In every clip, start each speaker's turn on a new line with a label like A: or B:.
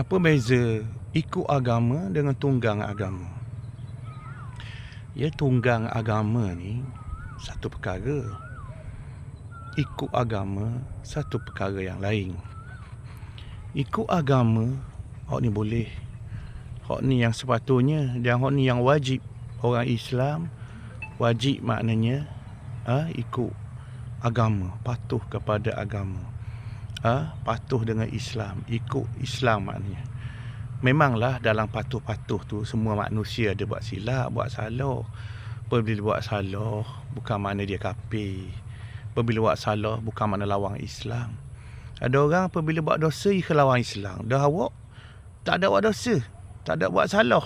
A: Apa beza ikut agama dengan tunggang agama? Ya tunggang agama ni satu perkara. Ikut agama satu perkara yang lain. Ikut agama hak ni boleh. Hak ni yang sepatutnya dan hak ni yang wajib. Orang Islam wajib maknanya ha, ikut agama, patuh kepada agama ha, patuh dengan Islam, ikut Islam maknanya. Memanglah dalam patuh-patuh tu semua manusia ada buat silap, buat salah. Apabila buat salah, bukan mana dia kafir. Apabila buat salah, bukan mana lawang Islam. Ada orang apabila buat dosa, ia lawang Islam. Dah awak, tak ada buat dosa. Tak ada buat salah.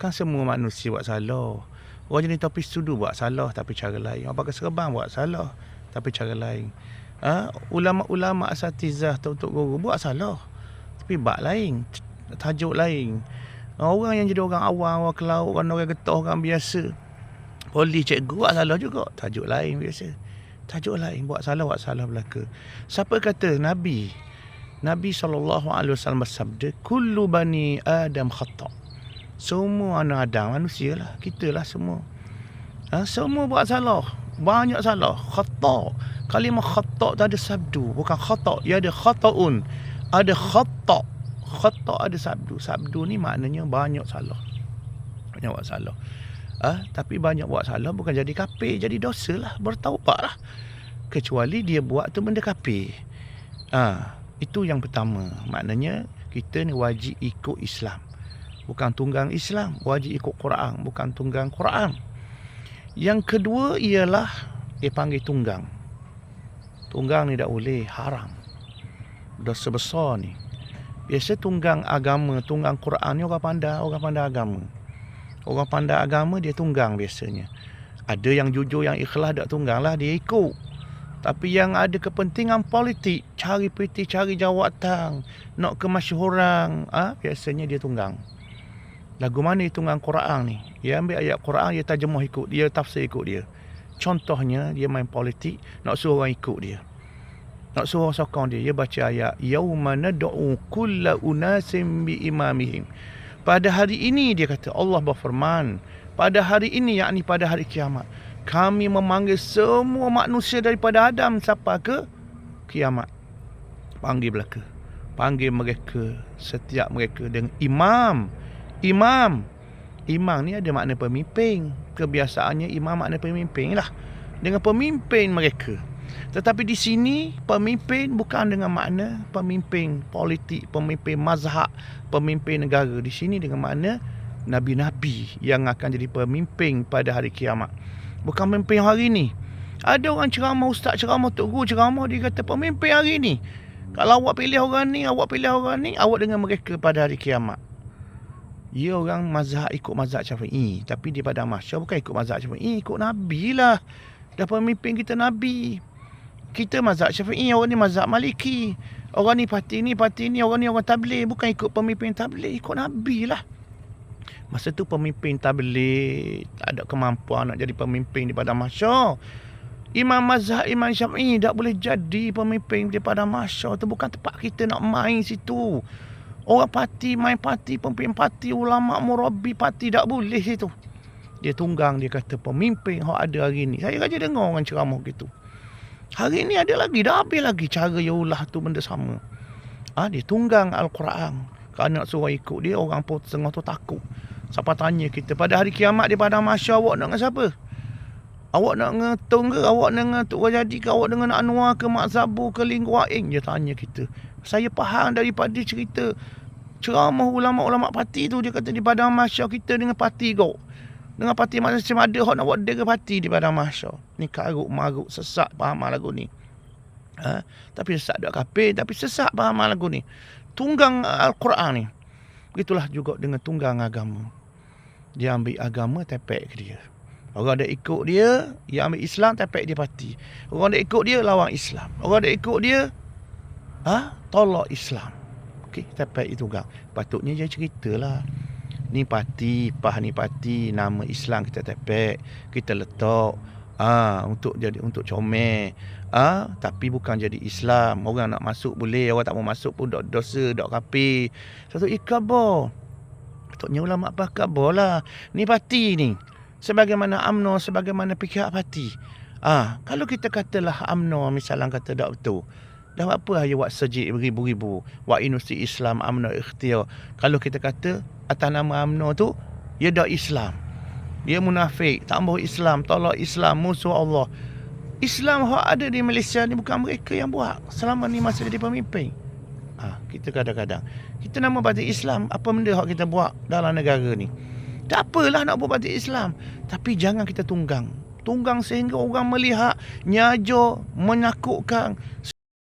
A: Kan semua manusia buat salah. Orang jenis topis sudu buat salah tapi cara lain. Orang pakai serban buat salah tapi cara lain ha, ulama-ulama asatizah untuk guru buat salah. Tapi bak lain tajuk lain. Orang yang jadi orang awam orang kelau orang orang getah orang biasa polis cikgu buat salah juga. Tajuk lain biasa. Tajuk lain buat salah buat salah belaka. Siapa kata nabi? Nabi SAW bersabda Kullu bani Adam khata' Semua anak Adam manusia lah. Kita lah semua. Ha, Semua buat salah. Banyak salah. Khata' kalimah khata' tu ada sabdu. Bukan khata' ia ada khata'un. Ada khata' khata' ada sabdu. Sabdu ni maknanya banyak salah. Banyak buat salah. Ah ha? tapi banyak buat salah bukan jadi kafir jadi dosa lah. Bertaubat lah. Kecuali dia buat tu benda kafir ah ha? itu yang pertama. Maknanya kita ni wajib ikut Islam. Bukan tunggang Islam wajib ikut Quran bukan tunggang Quran. Yang kedua ialah dia panggil tunggang Tunggang ni tak boleh, haram. Dosa besar ni. Biasa tunggang agama, tunggang Quran ni orang pandai, orang pandai agama. Orang pandai agama dia tunggang biasanya. Ada yang jujur, yang ikhlas tak tunggang lah, dia ikut. Tapi yang ada kepentingan politik, cari peti, cari jawatan, nak kemasyhuran, ah ha? biasanya dia tunggang. Lagu mana dia tunggang Quran ni? Dia ambil ayat Quran, dia terjemah ikut, dia tafsir ikut dia. Contohnya dia main politik nak suruh orang ikut dia. Nak suruh sokong dia. Dia baca ayat yauma nad'u kulla unasim bi imamihim. Pada hari ini dia kata Allah berfirman, pada hari ini yakni pada hari kiamat, kami memanggil semua manusia daripada Adam sampai ke kiamat. Panggil belaka. Panggil mereka setiap mereka dengan imam. Imam. Imam ni ada makna pemimpin. Kebiasaannya imam makna pemimpin lah. Dengan pemimpin mereka. Tetapi di sini pemimpin bukan dengan makna pemimpin politik, pemimpin mazhab, pemimpin negara. Di sini dengan makna nabi-nabi yang akan jadi pemimpin pada hari kiamat. Bukan pemimpin hari ini. Ada orang ceramah, ustaz ceramah, tok guru ceramah, dia kata pemimpin hari ini. Kalau awak pilih orang ni, awak pilih orang ni, awak dengan mereka pada hari kiamat. Ya orang mazhab ikut mazhab syafi'i. Tapi di pada masyarakat bukan ikut mazhab syafi'i Ikut Nabi lah. Dah pemimpin kita Nabi. Kita mazhab syafi'i Orang ni mazhab maliki. Orang ni parti ni parti ni Orang ni orang tabligh. Bukan ikut pemimpin tabligh Ikut Nabi lah. Masa tu pemimpin tabligh Tak ada kemampuan nak jadi pemimpin di pada Imam mazhab Imam Syafi'i tak boleh jadi pemimpin di pada masyarakat tu bukan tempat kita nak main situ. Orang parti main parti pemimpin parti ulama murabi parti tak boleh itu. Dia tunggang dia kata pemimpin hak ada hari ni. Saya raja dengar orang ceramah gitu. Hari ni ada lagi dah habis lagi cara ya ulah tu benda sama. Ah ha, dia tunggang al-Quran. Kalau nak suruh ikut dia orang pun tengah tu takut. Siapa tanya kita pada hari kiamat di padang mahsyar awak nak dengan siapa? Awak nak dengan ke? Awak nak dengan Tok Jadi ke? Awak dengan Anwar ke? Mak Zabu ke? Lingguaing? Dia tanya kita. Saya faham daripada cerita ceramah ulama-ulama parti tu dia kata di padang mahsyar kita dengan parti kau. Dengan parti macam ada hok nak buat dega parti di padang mahsyar. Ni karuk maruk sesak faham lagu ni. Ha? Tapi sesak dak kafir tapi sesak faham lagu ni. Tunggang al-Quran ni. Begitulah juga dengan tunggang agama. Dia ambil agama tepek ke dia. Orang ada ikut dia, dia ambil Islam tepek dia parti. Orang ada ikut dia lawan Islam. Orang ada ikut dia ha? tolak Islam. Okey, sampai itu gang. Patutnya dia ceritalah. Ni parti, pah ni parti, nama Islam kita tepek, kita letak Ah, untuk jadi untuk comel. Ah, tapi bukan jadi Islam. Orang nak masuk boleh, orang tak mau masuk pun dok dosa, dok kafir. Satu ikabo. Patutnya ulama apa khabar lah. Ni parti ni. Sebagaimana UMNO, sebagaimana pihak parti. Ah, kalau kita katalah UMNO misalnya kata tak betul. Dah apa aja buat sejik beribu-ribu. Buat industri Islam UMNO ikhtiar. Kalau kita kata atas nama UMNO tu, ia dak Islam. Dia munafik, tak mahu Islam, tolak Islam, musuh Allah. Islam yang ada di Malaysia ni bukan mereka yang buat. Selama ni masa jadi pemimpin. Ha, kita kadang-kadang. Kita nama batik Islam, apa benda yang kita buat dalam negara ni. Tak apalah nak buat batik Islam. Tapi jangan kita tunggang. Tunggang sehingga orang melihat, nyajo, menakutkan.